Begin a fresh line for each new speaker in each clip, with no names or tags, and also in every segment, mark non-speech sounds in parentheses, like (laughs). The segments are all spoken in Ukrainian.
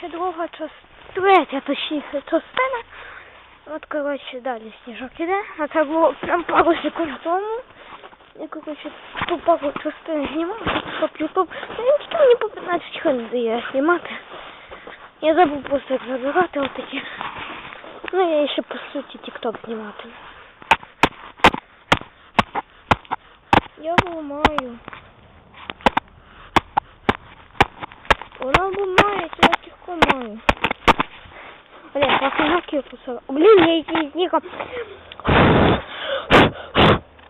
коротше, друга частина, третя, точніше, частина. От, коротше, далі сніжок іде. А це було прям пару секунд тому. Я, коротше, ту пару частин знімав, щоб ютуб. Ну, він тільки мені по 15 хвилин дає знімати. Я забув просто як забирати отакі. Ну, я ще по суті тік-ток знімати. Я ламаю. Вона ламається, маю. Блин, как я кипусила. Блин, я її снігом.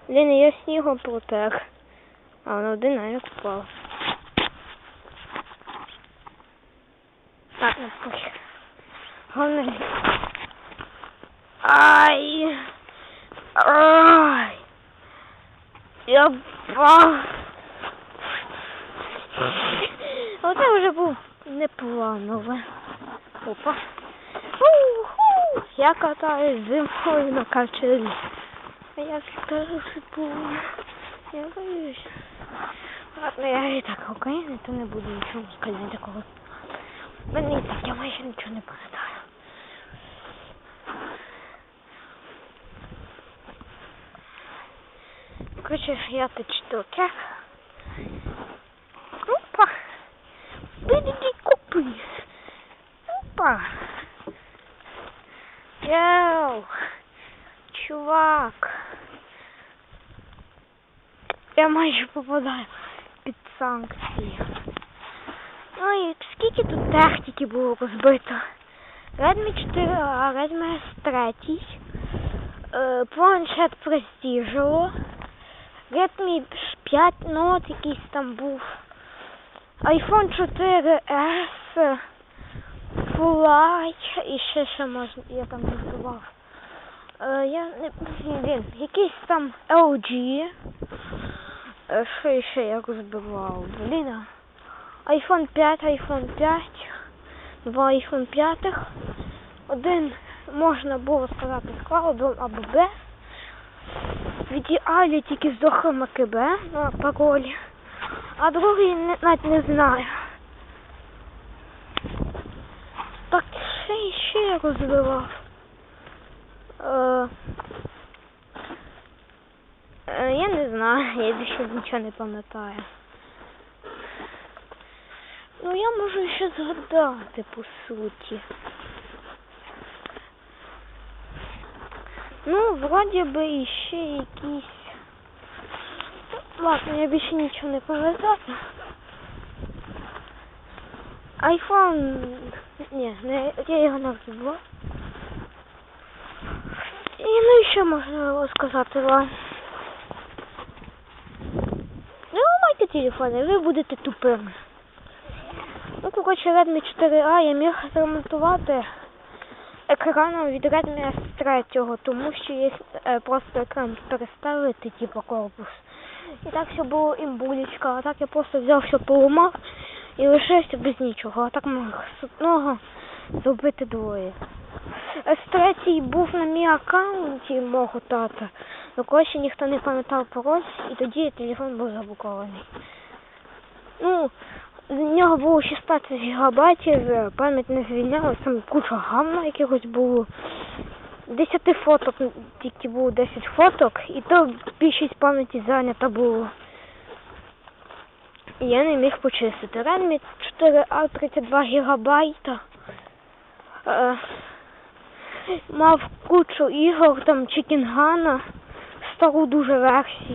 Блин, я снігом протер. А вона один навіть впала. Так, не похер. Головне. Ай. Ай. Я впав. Оце вже був непланове. Опа. Уху! Я катаюсь зимою на качелі. А я скажу, Я боюсь. Ладно, я і так українець, то не буду нічого сказати такого. Мені так, я майже нічого не пам'ятаю. Короче, я тут штуки. Опа! Вигляди купи. Опа! Йоу! Чувак! Я майже попадаю під санкції. Ну і скільки тут техніки було розбито? Redmi 4, а Redmi S 3, е, планшет Prestige, Redmi 5 Note якийсь там був, iPhone 4S, Fly, і ще що можна, я там не. Е, я не він, якийсь там LG. Е, що ще я розбивав? Блін. iPhone 5, iPhone 5, два iPhone 5. Один можна було сказати з клаудом або без. В ідеалі тільки з дохом КБ на паролі. А другий навіть не знаю. Так, ще розбивав. Е, е, я не знаю, (laughs) я більше нічого не пам'ятаю. Ну я можу ще згадати по суті. Ну, вроді би іще якісь. Ладно, я більше нічого не пам'ятаю. Айфон. Ні, не, я його не розбила. І ну і що можна сказати вам? Не ламайте телефони, ви будете тупими. Ну, коротше, Redmi 4A я міг зремонтувати екраном від Redmi S3, тому що є е, просто екран переставити, типу корпус. І так все було імбулечка, а так я просто взяв все поламав і лишився без нічого. А так мог з одного зробити двоє. С3 був на мій аккаунті мого тата, до кого ніхто не пам'ятав пароль, і тоді телефон був заблокований. Ну, з нього було 16 гігабайтів, е, пам'ять не звільняла, там куча гамна якихось було. 10 фоток, тільки було 10 фоток, і то більшість пам'яті зайнята було. І я не міг почистити. Ренмі 4А 32 гігабайта. Е, мав кучу ігор, там Чікінгана, стару дуже версію.